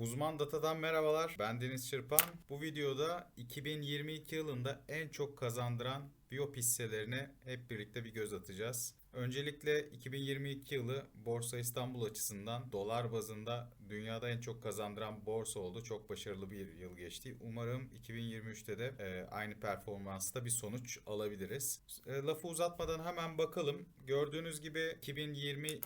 Uzman Data'dan merhabalar. Ben Deniz Çırpan. Bu videoda 2022 yılında en çok kazandıran Biop hisselerini hep birlikte bir göz atacağız. Öncelikle 2022 yılı Borsa İstanbul açısından dolar bazında dünyada en çok kazandıran borsa oldu. Çok başarılı bir yıl geçti. Umarım 2023'te de e, aynı performansta bir sonuç alabiliriz. E, lafı uzatmadan hemen bakalım. Gördüğünüz gibi 2020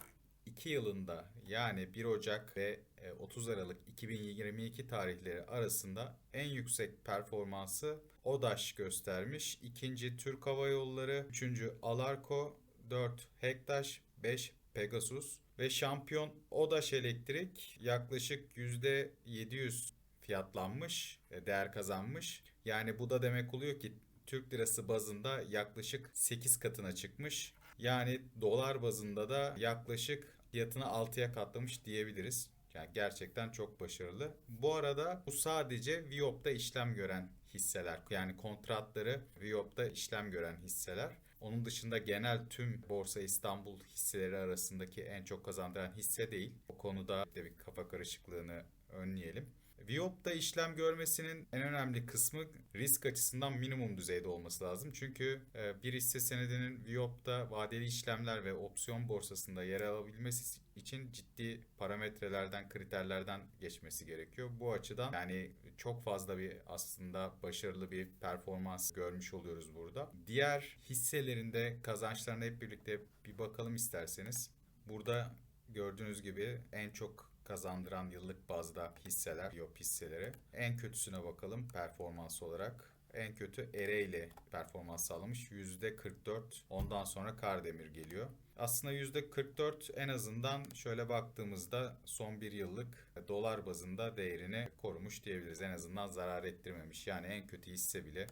2 yılında yani 1 Ocak ve e, 30 Aralık 2022 tarihleri arasında en yüksek performansı ODAŞ göstermiş. İkinci Türk Hava Yolları, üçüncü Alarko, 4 Hektaş, 5 Pegasus ve şampiyon ODAŞ Elektrik yaklaşık %700 fiyatlanmış, e, değer kazanmış. Yani bu da demek oluyor ki Türk lirası bazında yaklaşık 8 katına çıkmış. Yani dolar bazında da yaklaşık fiyatını 6'ya katlamış diyebiliriz. Yani gerçekten çok başarılı. Bu arada bu sadece Viop'ta işlem gören hisseler. Yani kontratları Viop'ta işlem gören hisseler. Onun dışında genel tüm Borsa İstanbul hisseleri arasındaki en çok kazandıran hisse değil. O konuda bir kafa karışıklığını önleyelim. Viop'ta işlem görmesinin en önemli kısmı risk açısından minimum düzeyde olması lazım. Çünkü e, bir hisse senedinin Viop'ta vadeli işlemler ve opsiyon borsasında yer alabilmesi için ciddi parametrelerden, kriterlerden geçmesi gerekiyor. Bu açıdan yani çok fazla bir aslında başarılı bir performans görmüş oluyoruz burada. Diğer hisselerinde kazançlarına hep birlikte bir bakalım isterseniz. Burada gördüğünüz gibi en çok kazandıran yıllık bazda hisseler, Viop hisseleri. En kötüsüne bakalım performans olarak. En kötü Ereğli performans sağlamış. %44. Ondan sonra Kardemir geliyor. Aslında %44 en azından şöyle baktığımızda son bir yıllık dolar bazında değerini korumuş diyebiliriz. En azından zarar ettirmemiş. Yani en kötü hisse bile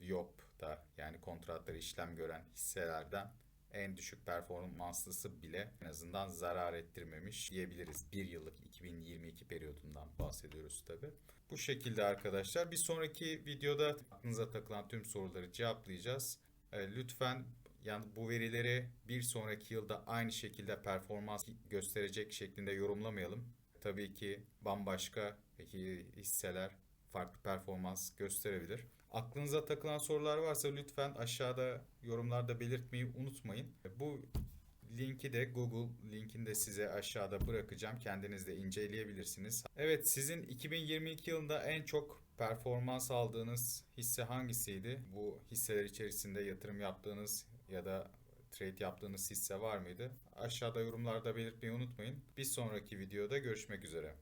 Viop'ta yani kontratları işlem gören hisselerden en düşük performanslısı bile en azından zarar ettirmemiş diyebiliriz. Bir yıllık 2022 periyodundan bahsediyoruz tabi. Bu şekilde arkadaşlar. Bir sonraki videoda aklınıza takılan tüm soruları cevaplayacağız. E, Lütfen yani bu verileri bir sonraki yılda aynı şekilde performans gösterecek şeklinde yorumlamayalım. Tabii ki bambaşka hisseler farklı performans gösterebilir. Aklınıza takılan sorular varsa lütfen aşağıda yorumlarda belirtmeyi unutmayın. Bu linki de Google linkini de size aşağıda bırakacağım. Kendiniz de inceleyebilirsiniz. Evet sizin 2022 yılında en çok performans aldığınız hisse hangisiydi? Bu hisseler içerisinde yatırım yaptığınız ya da trade yaptığınız hisse var mıydı? Aşağıda yorumlarda belirtmeyi unutmayın. Bir sonraki videoda görüşmek üzere.